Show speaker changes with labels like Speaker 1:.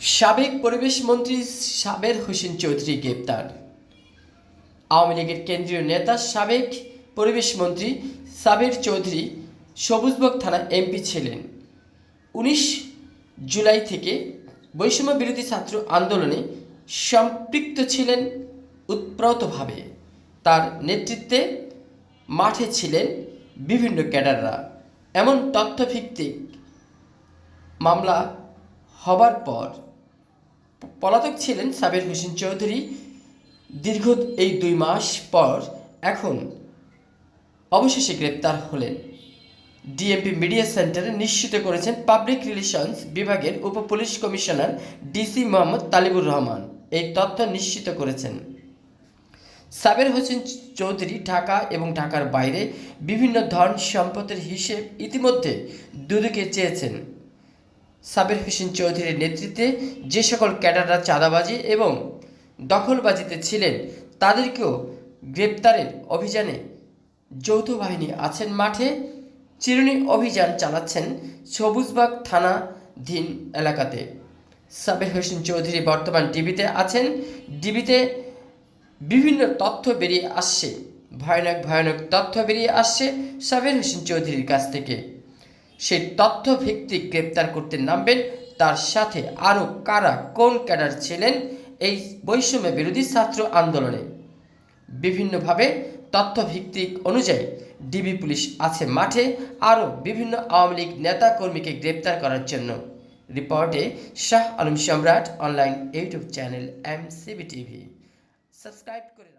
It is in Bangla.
Speaker 1: সাবেক পরিবেশ মন্ত্রী সাবের হোসেন চৌধুরী গ্রেপ্তার। আওয়ামী লীগের কেন্দ্রীয় নেতা সাবেক পরিবেশ মন্ত্রী সাবের চৌধুরী সবুজবক থানা এমপি ছিলেন। উনিশ জুলাই থেকে বৈষম্য বিরোধী ছাত্র আন্দোলনে সম্পৃক্ত ছিলেন উৎপ্রতভাবে। তার নেতৃত্বে মাঠে ছিলেন বিভিন্ন ক্যাডাররা। এমন তথ্যভিত্তিক মামলা হবার পর পলাতক ছিলেন সাবের হোসেন চৌধুরী। দীর্ঘ এই দুই মাস পর এখন অবশেষে গ্রেপ্তার হলেন। ডিএমপি মিডিয়া সেন্টারে নিশ্চিত করেছেন পাবলিক রিলেশনস বিভাগের উপ police commissioner DC Mohammad Talibur Rahman এই তথ্য নিশ্চিত করেছেন। সাবের হোসেন চৌধুরী ঢাকা এবং ঢাকার বাইরে বিভিন্ন ধন সম্পদের হিসেব ইতিমধ্যে দুদকে চেয়েছেন। সাবের হোসেন চৌধুরীর নেতৃত্বে যে সকল ক্যাডাররা চাঁদাবাজি এবং দখলবাজিতে ছিলেন, তাদেরকেও গ্রেপ্তারের অভিযানে যৌথ বাহিনী আছেন মাঠে। চিরুনি অভিযান চালাচ্ছেন সবুজবাগ থানাধীন এলাকাতে। সাবের হোসেন চৌধুরী বর্তমান ডিবিতে আছেন। ডিবিতে বিভিন্ন তথ্য বেরিয়ে আসছে। ভয়ানক ভয়ানক তথ্য বেরিয়ে আসছে সাবের হোসেন চৌধুরীর কাছ থেকে। সেই তথ্য ভিত্তিক গ্রেপ্তার করতে নামবেন। তার সাথে আরও কারা কোন ক্যাডার ছিলেন এই বৈষম্য বিরোধী ছাত্র আন্দোলনে? বিভিন্নভাবে তথ্য ভিত্তিক অনুযায়ী ডিবি পুলিশ আছে মাঠে, আরও বিভিন্ন আওয়ামী লীগ নেতা কর্মীকে গ্রেপ্তার করার জন্য। রিপোর্টে Shah Alam Samrat, online YouTube channel M CB TV. Subscribe করে